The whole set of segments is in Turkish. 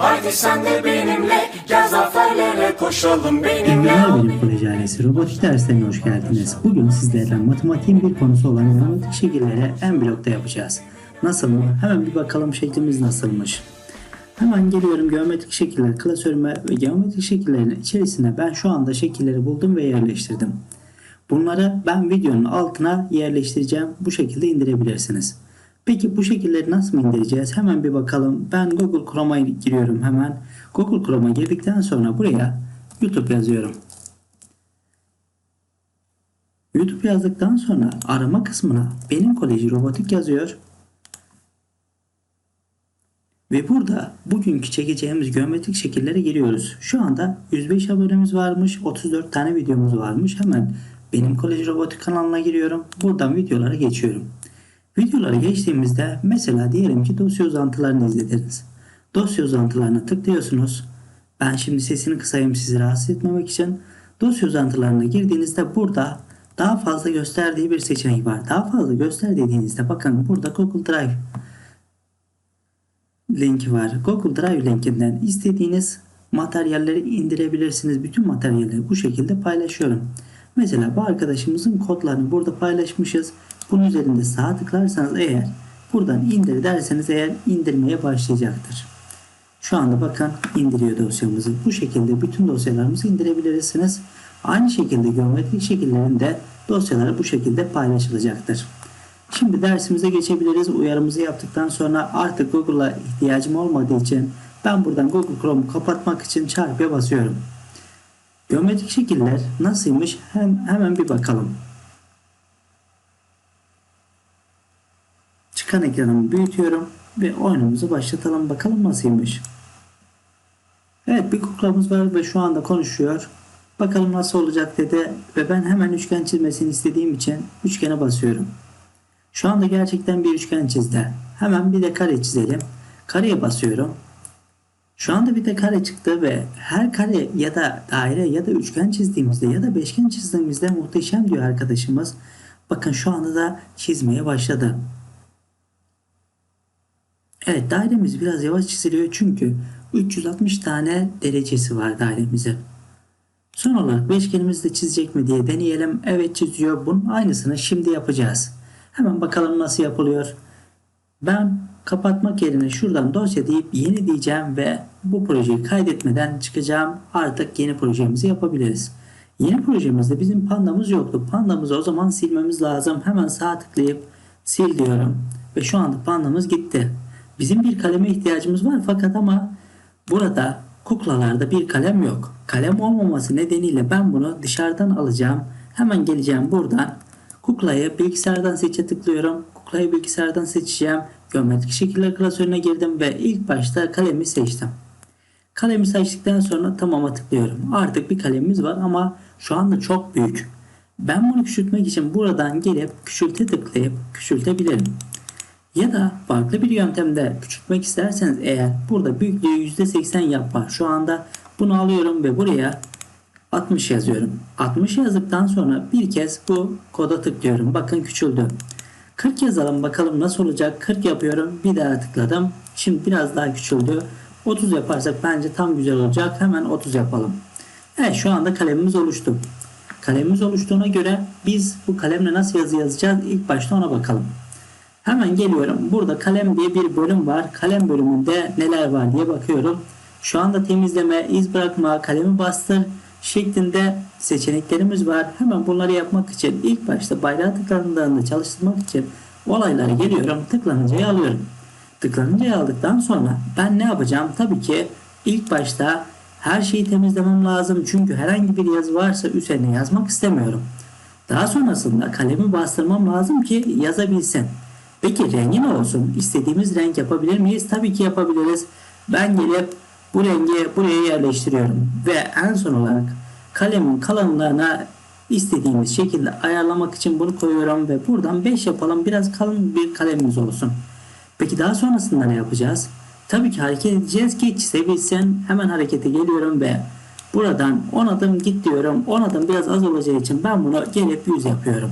Haydi sen de benimle gel zaferlere koşalım benimle Ünlüler Bilim Koleji ailesi robotik derslerine hoş geldiniz. Bugün sizlerle matematiğin bir konusu olan geometrik şekilleri en blokta yapacağız. Nasıl mı? Hemen bir bakalım şeklimiz nasılmış. Hemen geliyorum geometrik şekiller klasörüme ve geometrik şekillerin içerisine ben şu anda şekilleri buldum ve yerleştirdim. Bunları ben videonun altına yerleştireceğim. Bu şekilde indirebilirsiniz. Peki bu şekilleri nasıl indireceğiz? Hemen bir bakalım. Ben Google Chrome'a giriyorum hemen. Google Chrome'a girdikten sonra buraya YouTube yazıyorum. YouTube yazdıktan sonra arama kısmına benim koleji robotik yazıyor. Ve burada bugünkü çekeceğimiz geometrik şekillere giriyoruz. Şu anda 105 abonemiz varmış, 34 tane videomuz varmış. Hemen benim kolej robotik kanalına giriyorum. Buradan videolara geçiyorum. Videolara geçtiğimizde mesela diyelim ki dosya uzantılarını izlediniz. Dosya uzantılarına tıklıyorsunuz. Ben şimdi sesini kısayım sizi rahatsız etmemek için. Dosya uzantılarına girdiğinizde burada daha fazla gösterdiği bir seçenek var. Daha fazla göster dediğinizde bakın burada Google Drive linki var. Google Drive linkinden istediğiniz materyalleri indirebilirsiniz. Bütün materyalleri bu şekilde paylaşıyorum. Mesela bu arkadaşımızın kodlarını burada paylaşmışız. Bunun üzerinde sağa tıklarsanız eğer buradan indir derseniz eğer indirmeye başlayacaktır. Şu anda bakın indiriyor dosyamızı. Bu şekilde bütün dosyalarımızı indirebilirsiniz. Aynı şekilde geometrik şekillerinde dosyalar bu şekilde paylaşılacaktır. Şimdi dersimize geçebiliriz. Uyarımızı yaptıktan sonra artık Google'a ihtiyacım olmadığı için ben buradan Google Chrome'u kapatmak için çarpıya basıyorum. Geometrik şekiller nasılmış hem, hemen bir bakalım. Çıkan ekranımı büyütüyorum ve oyunumuzu başlatalım bakalım nasılmış. Evet bir kuklamız var ve şu anda konuşuyor. Bakalım nasıl olacak dedi ve ben hemen üçgen çizmesini istediğim için üçgene basıyorum. Şu anda gerçekten bir üçgen çizdi. Hemen bir de kare çizelim. Kareye basıyorum. Şu anda bir de kare çıktı ve her kare ya da daire ya da üçgen çizdiğimizde ya da beşgen çizdiğimizde muhteşem diyor arkadaşımız. Bakın şu anda da çizmeye başladı. Evet dairemiz biraz yavaş çiziliyor çünkü 360 tane derecesi var dairemizin. Son olarak beşgenimizi de çizecek mi diye deneyelim. Evet çiziyor. Bunun aynısını şimdi yapacağız. Hemen bakalım nasıl yapılıyor. Ben kapatmak yerine şuradan dosya deyip yeni diyeceğim ve bu projeyi kaydetmeden çıkacağım. Artık yeni projemizi yapabiliriz. Yeni projemizde bizim pandamız yoktu. Pandamızı o zaman silmemiz lazım. Hemen sağ tıklayıp sil diyorum. Ve şu anda pandamız gitti. Bizim bir kaleme ihtiyacımız var fakat ama burada kuklalarda bir kalem yok. Kalem olmaması nedeniyle ben bunu dışarıdan alacağım. Hemen geleceğim buradan Kuklayı bilgisayardan seçe tıklıyorum. Kuklayı bilgisayardan seçeceğim. Geometrik şekiller klasörüne girdim ve ilk başta kalemi seçtim. Kalemi seçtikten sonra tamama tıklıyorum. Artık bir kalemimiz var ama şu anda çok büyük. Ben bunu küçültmek için buradan gelip küçülte tıklayıp küçültebilirim. Ya da farklı bir yöntemde küçültmek isterseniz eğer burada büyüklüğü %80 yapar. Şu anda bunu alıyorum ve buraya 60 yazıyorum. 60 yazdıktan sonra bir kez bu koda tıklıyorum. Bakın küçüldü. 40 yazalım bakalım nasıl olacak. 40 yapıyorum. Bir daha tıkladım. Şimdi biraz daha küçüldü. 30 yaparsak bence tam güzel olacak. Hemen 30 yapalım. Evet şu anda kalemimiz oluştu. Kalemimiz oluştuğuna göre biz bu kalemle nasıl yazı yazacağız? İlk başta ona bakalım. Hemen geliyorum. Burada kalem diye bir bölüm var. Kalem bölümünde neler var diye bakıyorum. Şu anda temizleme, iz bırakma, kalemi bastır şeklinde seçeneklerimiz var. Hemen bunları yapmak için ilk başta bayrağı tıklandığında çalıştırmak için olaylara geliyorum. Tıklanıcıyı alıyorum. Tıklanıcıyı aldıktan sonra ben ne yapacağım? Tabii ki ilk başta her şeyi temizlemem lazım. Çünkü herhangi bir yazı varsa üzerine yazmak istemiyorum. Daha sonrasında kalemi bastırmam lazım ki yazabilsin. Peki rengi ne olsun? İstediğimiz renk yapabilir miyiz? Tabii ki yapabiliriz. Ben gelip bu rengi buraya yerleştiriyorum. Ve en son olarak kalemin kalınlığına istediğimiz şekilde ayarlamak için bunu koyuyorum ve buradan 5 yapalım. Biraz kalın bir kalemimiz olsun. Peki daha sonrasında ne yapacağız? Tabii ki hareket edeceğiz ki çizebilsin. Hemen harekete geliyorum ve buradan 10 adım git diyorum. 10 adım biraz az olacağı için ben bunu gelip 100 yapıyorum.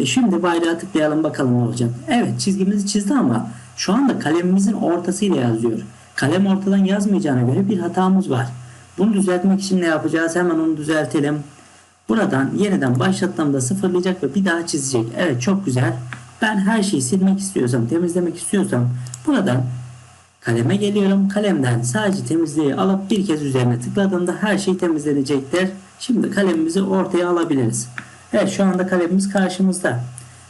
Ve şimdi bayrağı tıklayalım bakalım ne olacak. Evet çizgimizi çizdi ama şu anda kalemimizin ortasıyla yazıyor. kalem ortadan yazmayacağına göre bir hatamız var. Bunu düzeltmek için ne yapacağız? Hemen onu düzeltelim. Buradan yeniden başlattığımda sıfırlayacak ve bir daha çizecek. Evet çok güzel. Ben her şeyi silmek istiyorsam, temizlemek istiyorsam buradan kaleme geliyorum. Kalemden sadece temizliği alıp bir kez üzerine tıkladığımda her şey temizlenecektir. Şimdi kalemimizi ortaya alabiliriz. Evet şu anda kalemimiz karşımızda.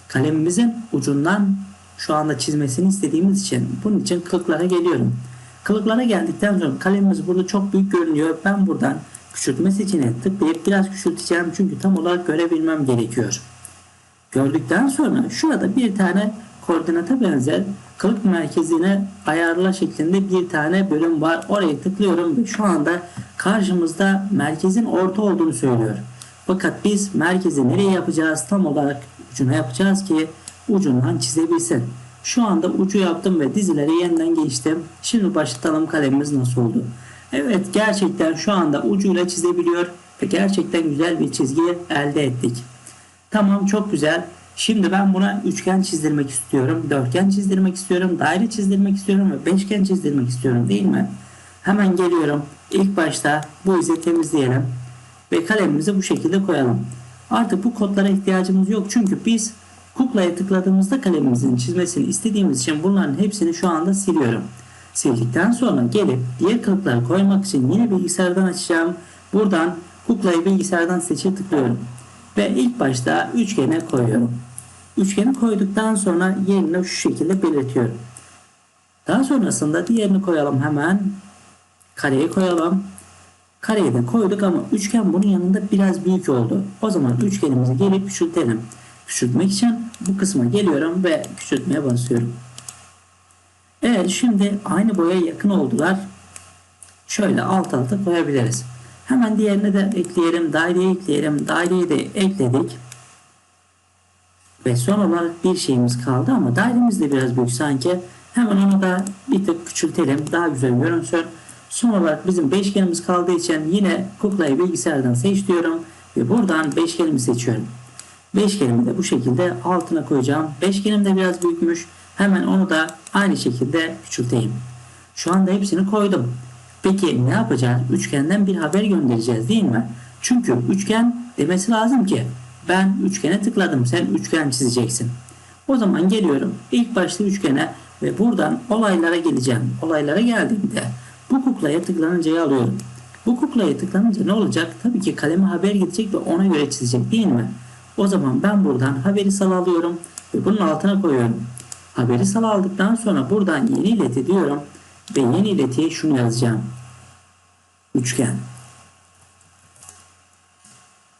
Kalemimizin ucundan şu anda çizmesini istediğimiz için bunun için kılıklara geliyorum. Kılıklara geldikten sonra kalemimiz burada çok büyük görünüyor. Ben buradan küçültme seçeneğine tıklayıp biraz küçülteceğim çünkü tam olarak görebilmem gerekiyor. Gördükten sonra şurada bir tane koordinata benzer kılık merkezine ayarla şeklinde bir tane bölüm var. Oraya tıklıyorum ve şu anda karşımızda merkezin orta olduğunu söylüyor. Fakat biz merkezi nereye yapacağız? Tam olarak ucuna yapacağız ki ucundan çizebilsin. Şu anda ucu yaptım ve dizileri yeniden geçtim. Şimdi başlatalım kalemimiz nasıl oldu. Evet gerçekten şu anda ucuyla çizebiliyor ve gerçekten güzel bir çizgi elde ettik. Tamam çok güzel. Şimdi ben buna üçgen çizdirmek istiyorum, dörtgen çizdirmek istiyorum, daire çizdirmek istiyorum ve beşgen çizdirmek istiyorum değil mi? Hemen geliyorum. İlk başta bu izi temizleyelim ve kalemimizi bu şekilde koyalım. Artık bu kodlara ihtiyacımız yok çünkü biz kuklaya tıkladığımızda kalemimizin çizmesini istediğimiz için bunların hepsini şu anda siliyorum. Sildikten sonra gelip diğer kılıkları koymak için yine bilgisayardan açacağım. Buradan kuklayı bilgisayardan seçe tıklıyorum. Ve ilk başta üçgene koyuyorum. Üçgeni koyduktan sonra yerini şu şekilde belirtiyorum. Daha sonrasında diğerini koyalım hemen. Kareyi koyalım. Kareyi de koyduk ama üçgen bunun yanında biraz büyük oldu. O zaman üçgenimizi gelip küçültelim. Küçültmek için bu kısma geliyorum ve küçültmeye basıyorum. Evet şimdi aynı boya yakın oldular. Şöyle alt alta koyabiliriz. Hemen diğerini de ekleyelim. Daireyi ekleyelim. Daireyi de ekledik. Ve son olarak bir şeyimiz kaldı ama dairemiz de biraz büyük sanki. Hemen onu da bir tık küçültelim. Daha güzel görünsün. Son olarak bizim beşgenimiz kaldığı için yine kuklayı bilgisayardan seç diyorum. Ve buradan beşgenimi seçiyorum. Beşgenimi de bu şekilde altına koyacağım. Beşgenim de biraz büyükmüş. Hemen onu da aynı şekilde küçülteyim. Şu anda hepsini koydum. Peki ne yapacağız? Üçgenden bir haber göndereceğiz değil mi? Çünkü üçgen demesi lazım ki ben üçgene tıkladım sen üçgen çizeceksin. O zaman geliyorum ilk başta üçgene ve buradan olaylara geleceğim. Olaylara geldiğimde bu kuklaya tıklanıncayı alıyorum. Bu kuklaya tıklanınca ne olacak? Tabii ki kaleme haber gidecek ve ona göre çizecek değil mi? O zaman ben buradan haberi sal alıyorum ve bunun altına koyuyorum. Haberi sal aldıktan sonra buradan yeni ileti diyorum ve yeni iletiye şunu yazacağım. Üçgen.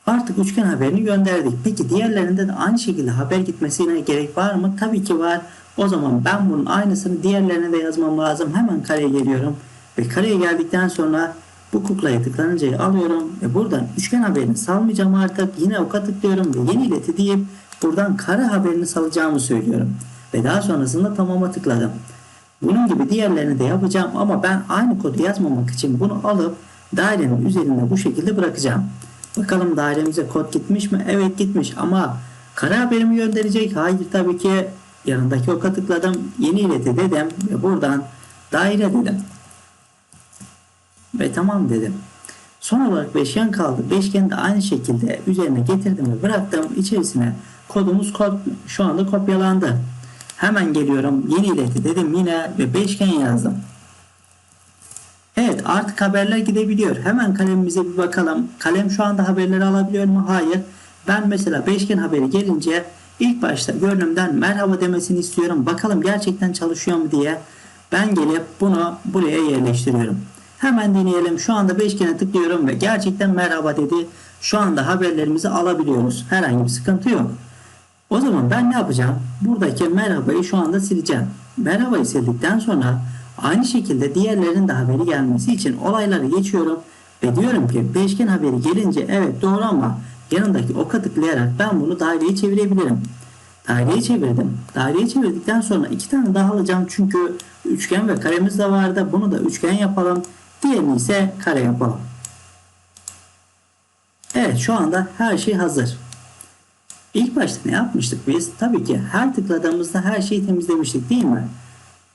Artık üçgen haberini gönderdik. Peki diğerlerinde de aynı şekilde haber gitmesine gerek var mı? Tabii ki var. O zaman ben bunun aynısını diğerlerine de yazmam lazım. Hemen kareye geliyorum. Ve kareye geldikten sonra bu kuklaya tıklanıncayı alıyorum. Ve buradan üçgen haberini salmayacağım artık. Yine oka tıklıyorum ve yeni ileti deyip buradan kare haberini salacağımı söylüyorum. Ve daha sonrasında tamama tıkladım. Bunun gibi diğerlerini de yapacağım ama ben aynı kodu yazmamak için bunu alıp dairenin üzerinde bu şekilde bırakacağım. Bakalım dairemize kod gitmiş mi? Evet gitmiş ama kare haberimi gönderecek. Hayır tabii ki yanındaki oka tıkladım. Yeni ileti dedim ve buradan daire dedim. Ve tamam dedim. Son olarak beşgen kaldı. Beşgeni de aynı şekilde üzerine getirdim ve bıraktım. İçerisine kodumuz kod şu anda kopyalandı. Hemen geliyorum. Yeni ileti dedim yine ve beşgen yazdım. Evet artık haberler gidebiliyor. Hemen kalemimize bir bakalım. Kalem şu anda haberleri alabiliyor mu? Hayır. Ben mesela beşgen haberi gelince ilk başta görünümden merhaba demesini istiyorum. Bakalım gerçekten çalışıyor mu diye. Ben gelip bunu buraya yerleştiriyorum. Hemen deneyelim. Şu anda beşgene tıklıyorum ve gerçekten merhaba dedi. Şu anda haberlerimizi alabiliyoruz. Herhangi bir sıkıntı yok. O zaman ben ne yapacağım? Buradaki merhabayı şu anda sileceğim. Merhabayı sildikten sonra aynı şekilde diğerlerinin de haberi gelmesi için olayları geçiyorum ve diyorum ki beşgen haberi gelince evet doğru ama yanındaki oka tıklayarak ben bunu daireye çevirebilirim. Daireyi çevirdim. Daireyi çevirdikten sonra iki tane daha alacağım çünkü üçgen ve karemiz de vardı. Bunu da üçgen yapalım. Diğerini ise kare yapalım. Evet şu anda her şey hazır. İlk başta ne yapmıştık biz? Tabii ki her tıkladığımızda her şeyi temizlemiştik değil mi?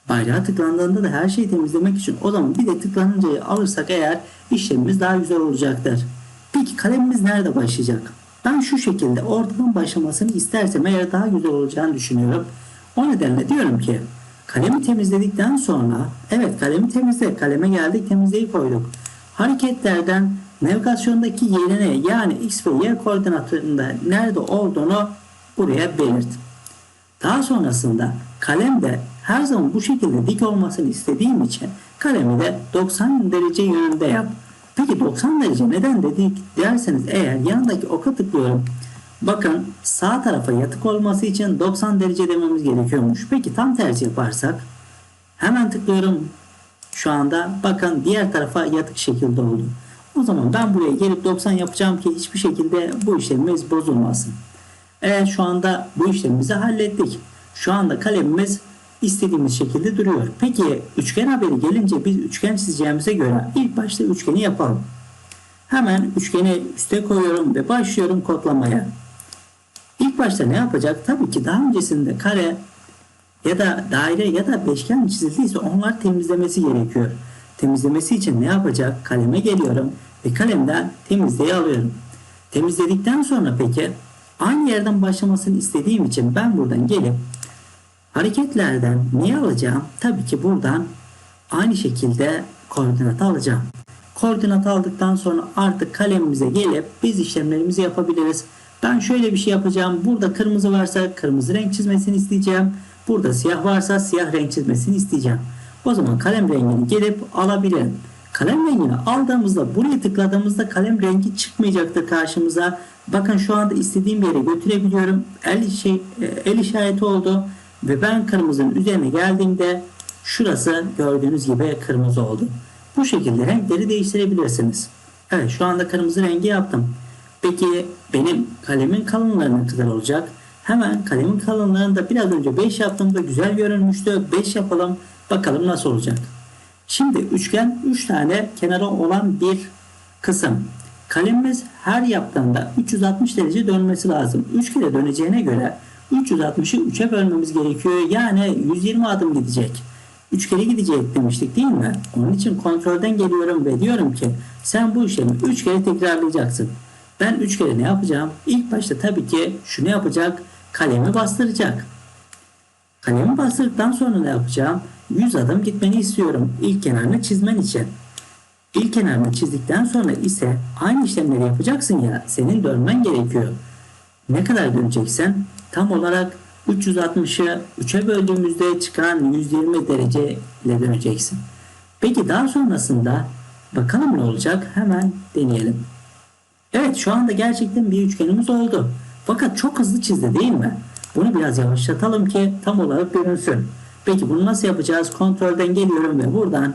Bayrağa tıklandığında da her şeyi temizlemek için o zaman bir de tıklanıncayı alırsak eğer işlemimiz daha güzel olacaktır. Peki kalemimiz nerede başlayacak? Ben şu şekilde ortadan başlamasını istersem eğer daha güzel olacağını düşünüyorum. O nedenle diyorum ki kalemi temizledikten sonra evet kalemi temizle kaleme geldik temizleyi koyduk. Hareketlerden navigasyondaki yerine yani x ve y koordinatlarında nerede olduğunu buraya belirt. Daha sonrasında kalemde her zaman bu şekilde dik olmasını istediğim için kalemi de 90 derece yönünde yap. Peki 90 derece neden dedik derseniz eğer yanındaki oka tıklıyorum. Bakın sağ tarafa yatık olması için 90 derece dememiz gerekiyormuş. Peki tam tersi yaparsak hemen tıklıyorum. Şu anda bakın diğer tarafa yatık şekilde oldu. O zaman ben buraya gelip 90 yapacağım ki hiçbir şekilde bu işlemimiz bozulmasın. Evet şu anda bu işlemimizi hallettik. Şu anda kalemimiz istediğimiz şekilde duruyor. Peki üçgen haberi gelince biz üçgen çizeceğimize göre ilk başta üçgeni yapalım. Hemen üçgeni üste koyuyorum ve başlıyorum kodlamaya. İlk başta ne yapacak? Tabii ki daha öncesinde kare ya da daire ya da beşgen çizildiyse onlar temizlemesi gerekiyor. Temizlemesi için ne yapacak? Kaleme geliyorum ve kalemden temizleyi alıyorum. Temizledikten sonra peki aynı yerden başlamasını istediğim için ben buradan gelip hareketlerden neyi alacağım? Tabii ki buradan aynı şekilde koordinat alacağım. Koordinat aldıktan sonra artık kalemimize gelip biz işlemlerimizi yapabiliriz. Ben şöyle bir şey yapacağım. Burada kırmızı varsa kırmızı renk çizmesini isteyeceğim. Burada siyah varsa siyah renk çizmesini isteyeceğim. O zaman kalem rengini gelip alabilirim. Kalem rengini aldığımızda buraya tıkladığımızda kalem rengi çıkmayacaktır karşımıza. Bakın şu anda istediğim yere götürebiliyorum. El, şey, el işareti oldu. Ve ben kırmızının üzerine geldiğimde şurası gördüğünüz gibi kırmızı oldu. Bu şekilde renkleri değiştirebilirsiniz. Evet şu anda kırmızı rengi yaptım. Peki benim kalemin kalınlığı ne kadar olacak? Hemen kalemin kalınlığını da biraz önce 5 yaptığımda güzel görünmüştü. 5 yapalım. Bakalım nasıl olacak. Şimdi üçgen 3 tane kenarı olan bir kısım. Kalemimiz her yaptığında 360 derece dönmesi lazım. 3 kere döneceğine göre 360'ı 3'e bölmemiz gerekiyor. Yani 120 adım gidecek. 3 kere gidecek demiştik değil mi? Onun için kontrolden geliyorum ve diyorum ki sen bu işlemi 3 kere tekrarlayacaksın. Ben 3 kere ne yapacağım? İlk başta tabii ki şunu yapacak. Kalemi bastıracak. Kalemi bastırdıktan sonra ne yapacağım? 100 adım gitmeni istiyorum. İlk kenarını çizmen için. İlk kenarını çizdikten sonra ise aynı işlemleri yapacaksın ya senin dönmen gerekiyor. Ne kadar döneceksen tam olarak 360'ı 3'e böldüğümüzde çıkan 120 derece ile döneceksin. Peki daha sonrasında bakalım ne olacak hemen deneyelim. Evet şu anda gerçekten bir üçgenimiz oldu. Fakat çok hızlı çizdi değil mi? Bunu biraz yavaşlatalım ki tam olarak görünsün. Peki bunu nasıl yapacağız? Kontrolden geliyorum ve buradan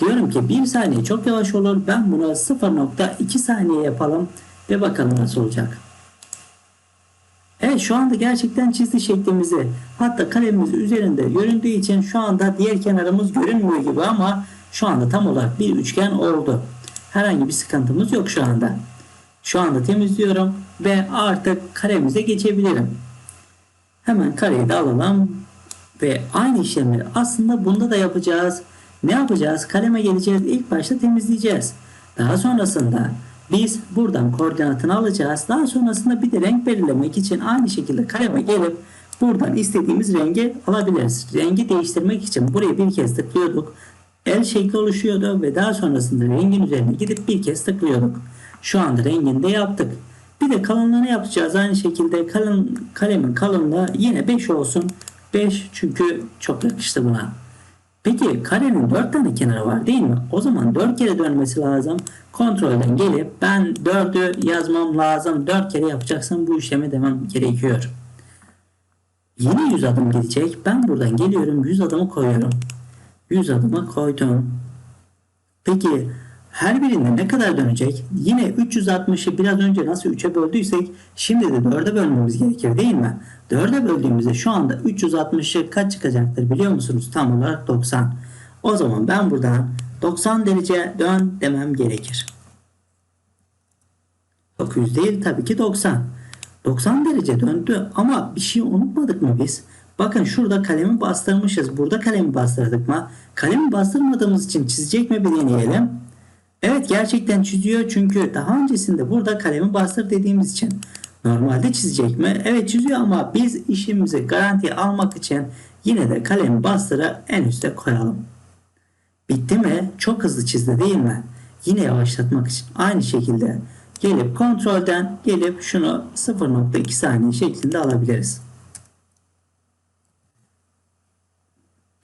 diyorum ki 1 saniye çok yavaş olur. Ben bunu 0.2 saniye yapalım ve bakalım nasıl olacak. Evet şu anda gerçekten çizdi şeklimizi. Hatta kalemimiz üzerinde göründüğü için şu anda diğer kenarımız görünmüyor gibi ama şu anda tam olarak bir üçgen oldu. Herhangi bir sıkıntımız yok şu anda. Şu anda temizliyorum ve artık karemize geçebilirim. Hemen kareyi de alalım ve aynı işlemleri aslında bunda da yapacağız. Ne yapacağız? Kaleme geleceğiz. İlk başta temizleyeceğiz. Daha sonrasında biz buradan koordinatını alacağız. Daha sonrasında bir de renk belirlemek için aynı şekilde kaleme gelip buradan istediğimiz rengi alabiliriz. Rengi değiştirmek için buraya bir kez tıklıyorduk. El şekli oluşuyordu ve daha sonrasında rengin üzerine gidip bir kez tıklıyorduk. Şu anda rengini de yaptık. Bir de kalınlığını yapacağız. Aynı şekilde kalın kalemin kalınlığı yine 5 olsun. 5 çünkü çok yakıştı buna. Peki karenin 4 tane kenarı var değil mi? O zaman 4 kere dönmesi lazım. Kontrolden gelip ben 4'ü yazmam lazım. 4 kere yapacaksam bu işlemi demem gerekiyor. Yine 100 adım gidecek. Ben buradan geliyorum 100 adımı koyuyorum. 100 adımı koydum. Peki her birinde ne kadar dönecek? Yine 360'ı biraz önce nasıl 3'e böldüysek şimdi de 4'e bölmemiz gerekir değil mi? 4'e böldüğümüzde şu anda 360'ı kaç çıkacaktır biliyor musunuz? Tam olarak 90. O zaman ben buradan 90 derece dön demem gerekir. 900 değil tabii ki 90. 90 derece döndü ama bir şey unutmadık mı biz? Bakın şurada kalemi bastırmışız. Burada kalemi bastırdık mı? Kalemi bastırmadığımız için çizecek mi bir deneyelim. Evet gerçekten çiziyor çünkü daha öncesinde burada kalemi bastır dediğimiz için normalde çizecek mi? Evet çiziyor ama biz işimizi garantiye almak için yine de kalemi bastıra en üste koyalım. Bitti mi? Çok hızlı çizdi değil mi? Yine yavaşlatmak için aynı şekilde gelip kontrolden gelip şunu 0.2 saniye şeklinde alabiliriz.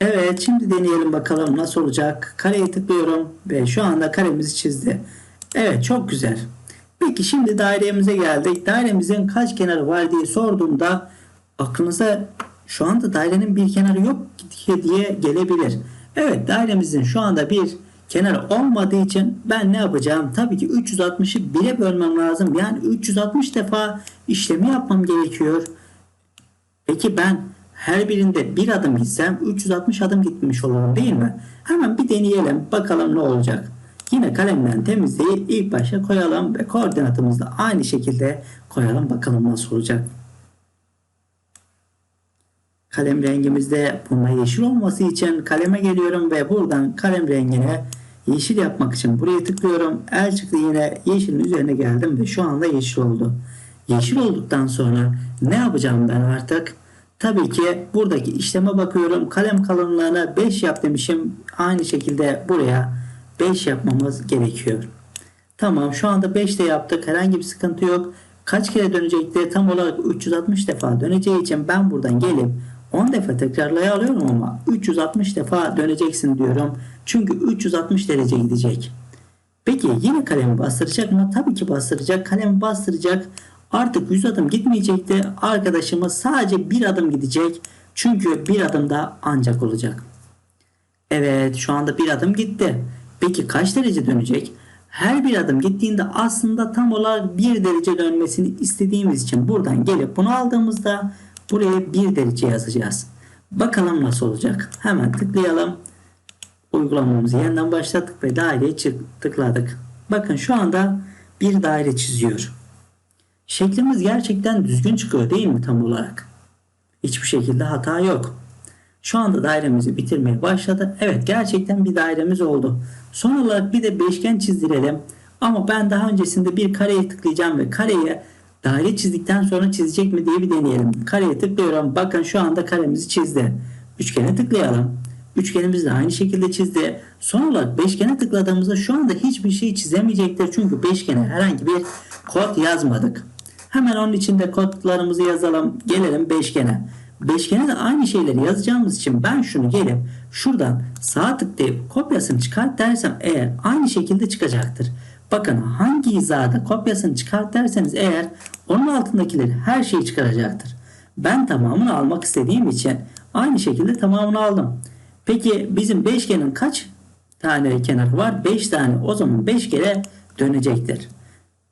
Evet şimdi deneyelim bakalım nasıl olacak. Kareye tıklıyorum ve şu anda karemizi çizdi. Evet çok güzel. Peki şimdi dairemize geldik. Dairemizin kaç kenarı var diye sorduğumda aklınıza şu anda dairenin bir kenarı yok diye gelebilir. Evet dairemizin şu anda bir kenarı olmadığı için ben ne yapacağım? Tabii ki 360'ı 1'e bölmem lazım. Yani 360 defa işlemi yapmam gerekiyor. Peki ben her birinde bir adım gitsem 360 adım gitmiş olurum değil mi? Hemen bir deneyelim bakalım ne olacak. Yine kalemden temizleyip ilk başa koyalım ve koordinatımızı da aynı şekilde koyalım bakalım nasıl olacak. Kalem rengimizde bununla yeşil olması için kaleme geliyorum ve buradan kalem rengine yeşil yapmak için buraya tıklıyorum. El çıktı yine yeşilin üzerine geldim ve şu anda yeşil oldu. Yeşil olduktan sonra ne yapacağım ben artık? Tabii ki buradaki işleme bakıyorum. Kalem kalınlığına 5 yap demişim. Aynı şekilde buraya 5 yapmamız gerekiyor. Tamam şu anda 5 de yaptık. Herhangi bir sıkıntı yok. Kaç kere dönecekti? Tam olarak 360 defa döneceği için ben buradan gelip 10 defa tekrarlaya alıyorum ama 360 defa döneceksin diyorum. Çünkü 360 derece gidecek. Peki yine kalemi bastıracak mı? Tabii ki bastıracak. Kalemi bastıracak. Artık 100 adım gitmeyecekti. Arkadaşımız sadece bir adım gidecek. Çünkü bir adım da ancak olacak. Evet şu anda bir adım gitti. Peki kaç derece dönecek? Her bir adım gittiğinde aslında tam olarak bir derece dönmesini istediğimiz için buradan gelip bunu aldığımızda buraya bir derece yazacağız. Bakalım nasıl olacak. Hemen tıklayalım. Uygulamamızı yeniden başlattık ve daireye tıkladık. Bakın şu anda bir daire çiziyor. Şeklimiz gerçekten düzgün çıkıyor değil mi tam olarak? Hiçbir şekilde hata yok. Şu anda dairemizi bitirmeye başladı. Evet gerçekten bir dairemiz oldu. Son olarak bir de beşgen çizdirelim. Ama ben daha öncesinde bir kareye tıklayacağım ve kareye daire çizdikten sonra çizecek mi diye bir deneyelim. Kareye tıklıyorum. Bakın şu anda karemizi çizdi. Üçgene tıklayalım. Üçgenimizi de aynı şekilde çizdi. Son olarak beşgene tıkladığımızda şu anda hiçbir şey çizemeyecektir. Çünkü beşgene herhangi bir kod yazmadık. Hemen onun içinde kodlarımızı yazalım. Gelelim beşgene. Beşgene de aynı şeyleri yazacağımız için ben şunu gelip şuradan sağ tıklayıp kopyasını çıkart dersem eğer aynı şekilde çıkacaktır. Bakın hangi hizada kopyasını çıkart derseniz eğer onun altındakileri her şeyi çıkaracaktır. Ben tamamını almak istediğim için aynı şekilde tamamını aldım. Peki bizim beşgenin kaç tane kenarı var? 5 tane. O zaman 5 kere dönecektir.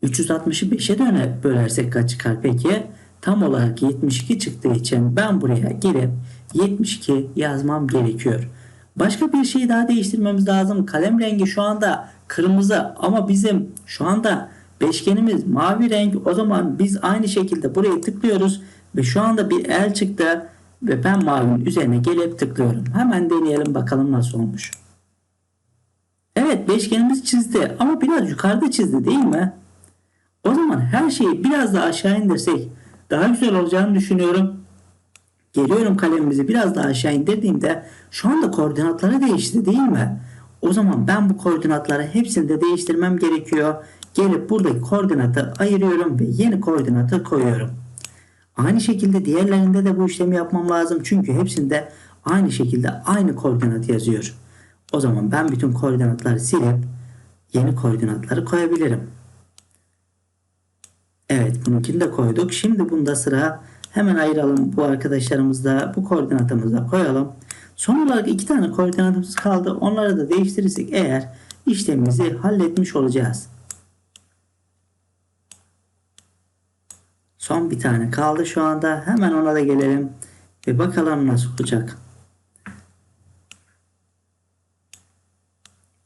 360'ı 5'e döne bölersek kaç çıkar peki? Tam olarak 72 çıktığı için ben buraya gelip 72 yazmam gerekiyor. Başka bir şey daha değiştirmemiz lazım. Kalem rengi şu anda kırmızı ama bizim şu anda beşgenimiz mavi renk. O zaman biz aynı şekilde buraya tıklıyoruz ve şu anda bir el çıktı ve ben mavinin üzerine gelip tıklıyorum. Hemen deneyelim bakalım nasıl olmuş. Evet beşgenimiz çizdi ama biraz yukarıda çizdi değil mi? O zaman her şeyi biraz daha aşağı indirsek daha güzel olacağını düşünüyorum. Geliyorum kalemimizi biraz daha aşağı indirdiğimde şu anda koordinatları değişti değil mi? O zaman ben bu koordinatları hepsini de değiştirmem gerekiyor. Gelip buradaki koordinatı ayırıyorum ve yeni koordinatı koyuyorum. Aynı şekilde diğerlerinde de bu işlemi yapmam lazım. Çünkü hepsinde aynı şekilde aynı koordinat yazıyor. O zaman ben bütün koordinatları silip yeni koordinatları koyabilirim. Evet bununkini de koyduk. Şimdi bunda sıra hemen ayıralım bu arkadaşlarımızda bu koordinatımızda koyalım. Son olarak iki tane koordinatımız kaldı. Onları da değiştirirsek eğer işlemimizi halletmiş olacağız. Son bir tane kaldı şu anda. Hemen ona da gelelim ve bakalım nasıl olacak.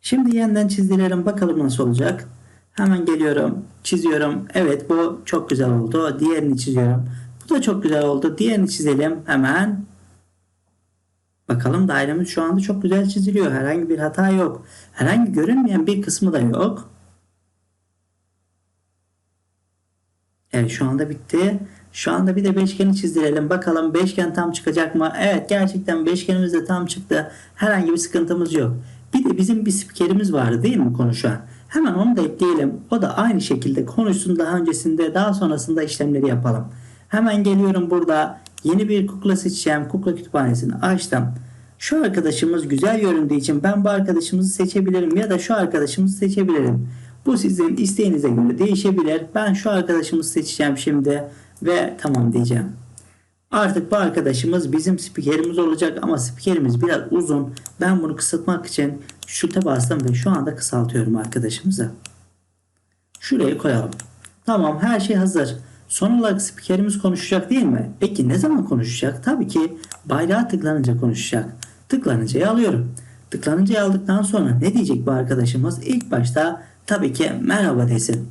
Şimdi yeniden çizdirelim bakalım nasıl olacak. Hemen geliyorum. Çiziyorum. Evet bu çok güzel oldu. Diğerini çiziyorum. Bu da çok güzel oldu. Diğerini çizelim. Hemen. Bakalım dairemiz şu anda çok güzel çiziliyor. Herhangi bir hata yok. Herhangi görünmeyen bir kısmı da yok. Evet şu anda bitti. Şu anda bir de beşgeni çizdirelim. Bakalım beşgen tam çıkacak mı? Evet gerçekten beşgenimiz de tam çıktı. Herhangi bir sıkıntımız yok. Bir de bizim bir spikerimiz vardı değil mi konuşan? Hemen onu da ekleyelim. O da aynı şekilde konuşsun daha öncesinde daha sonrasında işlemleri yapalım. Hemen geliyorum burada. Yeni bir kukla seçeceğim. Kukla kütüphanesini açtım. Şu arkadaşımız güzel göründüğü için ben bu arkadaşımızı seçebilirim ya da şu arkadaşımızı seçebilirim. Bu sizin isteğinize göre değişebilir. Ben şu arkadaşımızı seçeceğim şimdi ve tamam diyeceğim. Artık bu arkadaşımız bizim spikerimiz olacak ama spikerimiz biraz uzun. Ben bunu kısaltmak için şuta bastım ve şu anda kısaltıyorum arkadaşımızı. Şuraya koyalım. Tamam her şey hazır. Son olarak spikerimiz konuşacak değil mi? Peki ne zaman konuşacak? Tabii ki bayrağa tıklanınca konuşacak. Tıklanıncayı alıyorum. Tıklanıncayı aldıktan sonra ne diyecek bu arkadaşımız? İlk başta tabii ki merhaba desin.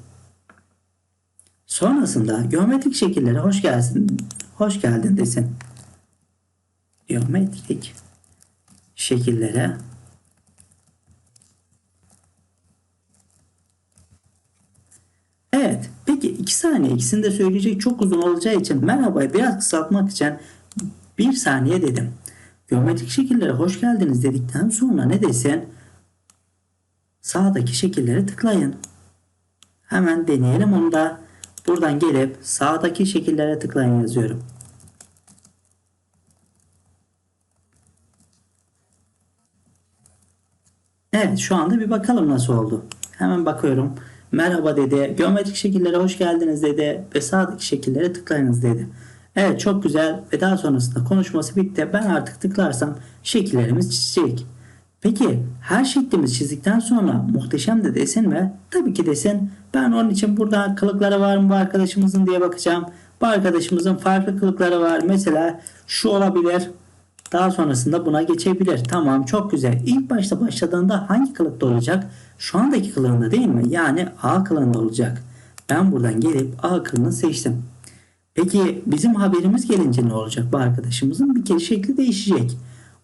Sonrasında geometrik şekillere hoş geldin, hoş geldin desin. Geometrik şekillere Evet. Peki 2 saniye ikisini de söyleyecek çok uzun olacağı için merhabayı biraz kısaltmak için 1 saniye dedim. Geometrik şekillere hoş geldiniz dedikten sonra ne desin? Sağdaki şekillere tıklayın. Hemen deneyelim onu da. Buradan gelip sağdaki şekillere tıklayın yazıyorum. Evet şu anda bir bakalım nasıl oldu. Hemen bakıyorum. Merhaba dedi. Geometrik şekillere hoş geldiniz dedi. Ve sağdaki şekillere tıklayınız dedi. Evet çok güzel ve daha sonrasında konuşması bitti. Ben artık tıklarsam şekillerimiz çizecek. Peki her şeklimiz çizdikten sonra muhteşem de desin mi? Tabii ki desin. Ben onun için burada kılıkları var mı bu arkadaşımızın diye bakacağım. Bu arkadaşımızın farklı kılıkları var. Mesela şu olabilir. Daha sonrasında buna geçebilir. Tamam çok güzel. İlk başta başladığında hangi kılıkta olacak? Şu andaki kılığında değil mi? Yani A kılığında olacak. Ben buradan gelip A kılığını seçtim. Peki bizim haberimiz gelince ne olacak bu arkadaşımızın? Bir kere şekli değişecek.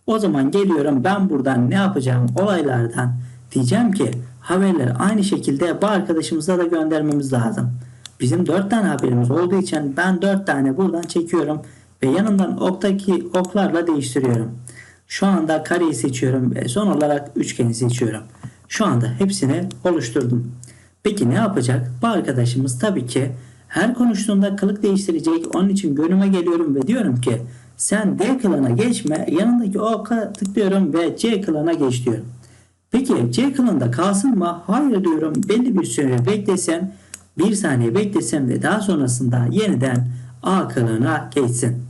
O zaman geliyorum ben buradan ne yapacağım olaylardan diyeceğim ki haberleri aynı şekilde bu arkadaşımıza da göndermemiz lazım. Bizim 4 tane haberimiz olduğu için ben 4 tane buradan çekiyorum ve yanından oktaki oklarla değiştiriyorum. Şu anda kareyi seçiyorum ve son olarak üçgeni seçiyorum. Şu anda hepsini oluşturdum. Peki ne yapacak? Bu arkadaşımız tabii ki her konuştuğunda kılık değiştirecek. Onun için görünüme geliyorum ve diyorum ki sen D kılığına geçme. Yanındaki oka tıklıyorum ve C kılığına geç diyorum. Peki C kılığında kalsın mı? Hayır diyorum. Belli bir süre beklesem, bir saniye beklesem ve daha sonrasında yeniden A kılığına geçsin.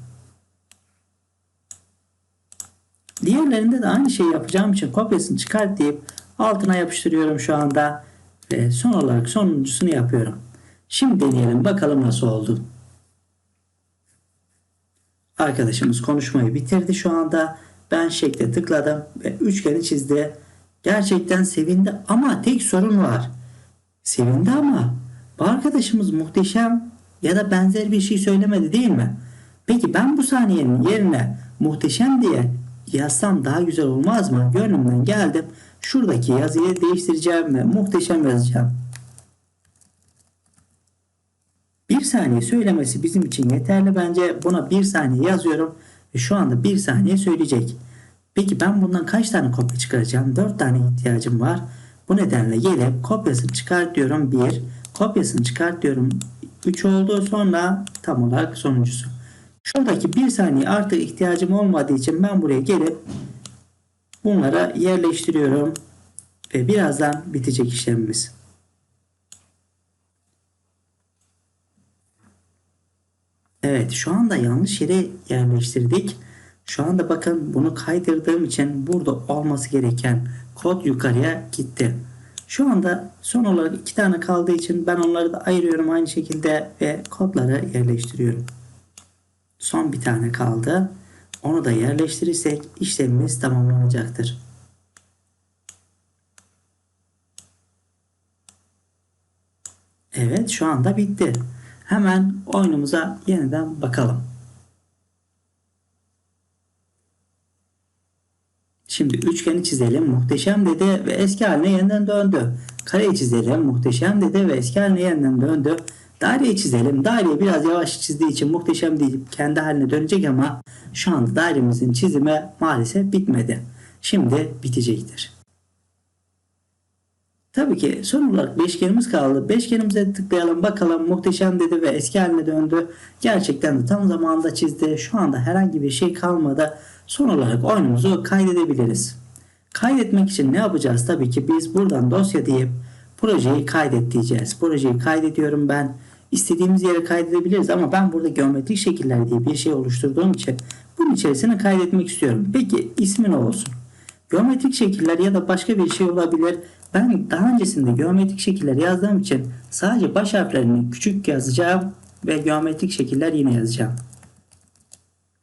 Diğerlerinde de aynı şeyi yapacağım için kopyasını çıkart deyip altına yapıştırıyorum şu anda. Ve son olarak sonuncusunu yapıyorum. Şimdi deneyelim bakalım nasıl oldu. Arkadaşımız konuşmayı bitirdi şu anda. Ben şekle tıkladım ve üçgeni çizdi. Gerçekten sevindi ama tek sorun var. Sevindi ama bu arkadaşımız muhteşem ya da benzer bir şey söylemedi değil mi? Peki ben bu saniyenin yerine muhteşem diye yazsam daha güzel olmaz mı? Gönlümden geldim. Şuradaki yazıyı değiştireceğim ve muhteşem yazacağım. Bir saniye söylemesi bizim için yeterli bence. Buna bir saniye yazıyorum ve şu anda bir saniye söyleyecek. Peki ben bundan kaç tane kopya çıkaracağım? 4 tane ihtiyacım var. Bu nedenle gelip kopyasını çıkart diyorum 1. Kopyasını çıkart diyorum 3 oldu. Sonra tam olarak sonuncusu. Şuradaki bir saniye artık ihtiyacım olmadığı için ben buraya gelip bunlara yerleştiriyorum. Ve birazdan bitecek işlemimiz. Evet şu anda yanlış yere yerleştirdik. Şu anda bakın bunu kaydırdığım için burada olması gereken kod yukarıya gitti. Şu anda son olarak iki tane kaldığı için ben onları da ayırıyorum aynı şekilde ve kodları yerleştiriyorum. Son bir tane kaldı. Onu da yerleştirirsek işlemimiz tamamlanacaktır. Evet şu anda bitti. Hemen oyunumuza yeniden bakalım. Şimdi üçgeni çizelim. Muhteşem dedi ve eski haline yeniden döndü. Kareyi çizelim. Muhteşem dedi ve eski haline yeniden döndü. Daireyi çizelim. Daireyi biraz yavaş çizdiği için muhteşem deyip kendi haline dönecek ama şu anda dairemizin çizimi maalesef bitmedi. Şimdi bitecektir. Tabii ki son olarak beşgenimiz kaldı. Beşgenimize tıklayalım bakalım muhteşem dedi ve eski haline döndü. Gerçekten de tam zamanında çizdi. Şu anda herhangi bir şey kalmadı. Son olarak oyunumuzu kaydedebiliriz. Kaydetmek için ne yapacağız? Tabii ki biz buradan dosya deyip projeyi kaydet diyeceğiz. Projeyi kaydediyorum ben. İstediğimiz yere kaydedebiliriz ama ben burada geometrik şekiller diye bir şey oluşturduğum için bunun içerisine kaydetmek istiyorum. Peki ismi ne olsun? Geometrik şekiller ya da başka bir şey olabilir. Ben daha öncesinde geometrik şekiller yazdığım için sadece baş harflerini küçük yazacağım ve geometrik şekiller yine yazacağım.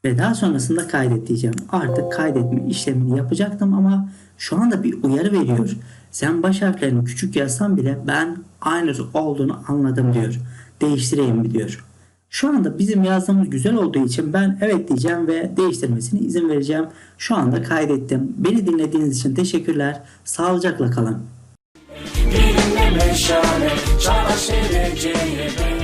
Ve daha sonrasında kaydet diyeceğim. Artık kaydetme işlemini yapacaktım ama şu anda bir uyarı veriyor. Sen baş harflerini küçük yazsan bile ben aynı olduğunu anladım diyor. Değiştireyim mi diyor. Şu anda bizim yazdığımız güzel olduğu için ben evet diyeceğim ve değiştirmesine izin vereceğim. Şu anda kaydettim. Beni dinlediğiniz için teşekkürler. Sağlıcakla kalın. Dilimle meşale Çağdaş geleceğe